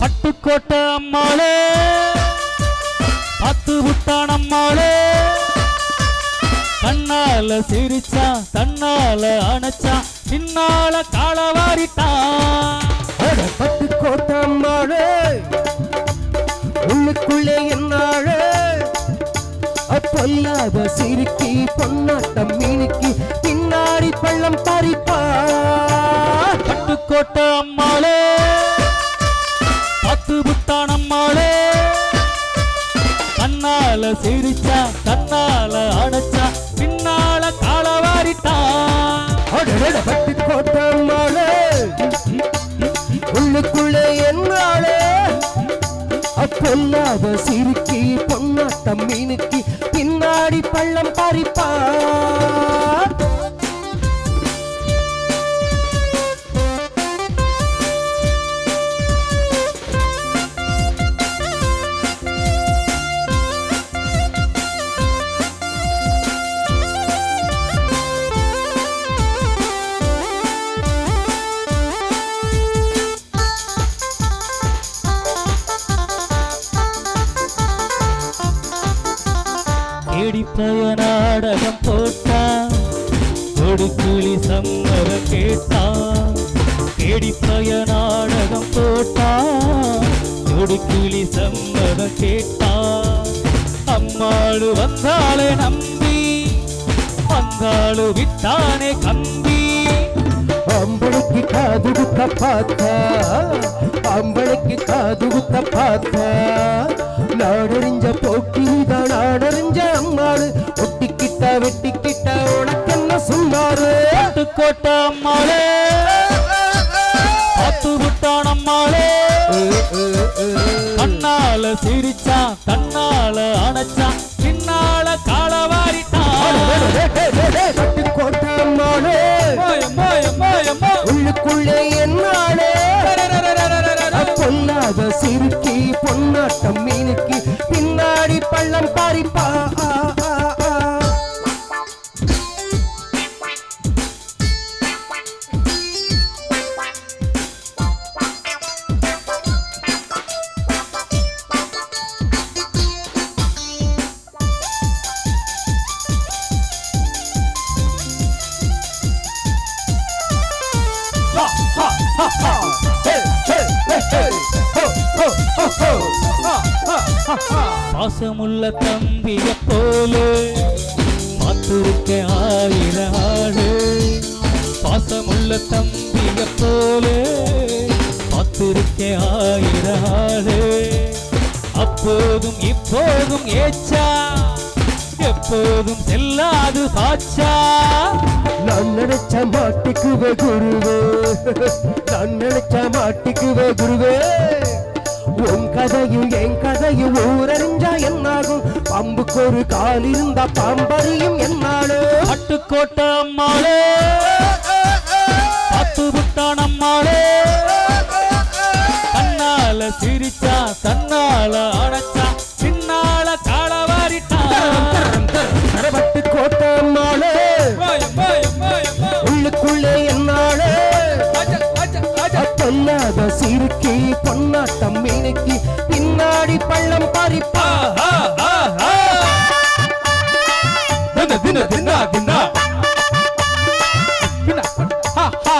பட்டுக்கோட்டை அம்மாளே பத்து விட்டான் அம்மாளே. கண்ணால சிரிச்சா தன்னால அணைச்சா பின்னால காலவாரிட்டான். அட பட்டு கோட்டம்மாளே உள்ளுக்குள்ளே என்னாளே? அப்பொல்லாத சிரிக்கி பொன்னாட்டம் மீனுக்கு சிரிச்சா தன்னால அணைச்சா பின்னால காலவாரிட்டான் அடடட பட்டு கோட்டம்மாளே. உள்ளுக்குள்ளே என்னாளே அப்பொல்லாத சிரிக்கி பொன்னாட்டம் மீனுக்கு பின்னாடி பள்ளம் பறிப்பா. தேடிப்பய நாடகம் போட்டா கொடுக்குழி சம்மதம் கேட்டா தேடிப்பய நாடகம் போட்டா கொடுக்குழி சம்மதம் கேட்டா அம்மாளு வந்தாளே நம்பி வந்தாளு விட்டானே கம்பி அம்பளுக்கு காது குத்த பார்த்தா அம்பளுக்கு காது குத்த பார்த்தா நாடறிஞ்ச போக்கிதான் நாடறிஞ்ச அம்மாடு ஒட்டிக்கிட்ட வெட்டிக்கிட்ட உனக்கென்ன சொன்னாரு பட்டுக்கோட்டை அம்மாளே. பத்து விட்டான் அம்மாளே. கண்ணால சிரிச்சா தன்னால அணைச்சா பின்னால காலவாரிட்டான் பட்டு கோட்டை அம்மாடு உள்ளுக்குள்ளே என்னாலே பொல்லாத சிறுக்கி பொன்னாட்டம் மீனுக்கு பின்னாடி பள்ளம் பறிப்பா பாசமுள்ள தம்பிய போல பார்த்திருக்க ஆயிரம் ஆடு பாசமுள்ள தம்பிய போல பார்த்திருக்க ஆயிரம் ஆடு அப்போதும் இப்போதும் ஏச்சா. எப்போதும் செல்லாது பாச்சா நான் நினைச்ச மாட்டிக்குவே குருவே. நான் நினைச்ச மாட்டிக்குவே குருவே. உன் கதையும் என் கதையும் அம்புக்கு ஒரு கால் இருந்தா பாம்பறியும் என்னாலோ? அட்டுக்கோட்ட அம்மாளே. சொல்லாத சிறுக்கி பொன்னாட்டம் மீனுக்கு பின்னாடி பள்ளம் பறிப்பா. தின தின தின்னா தின்னா தின்னா. ஹா,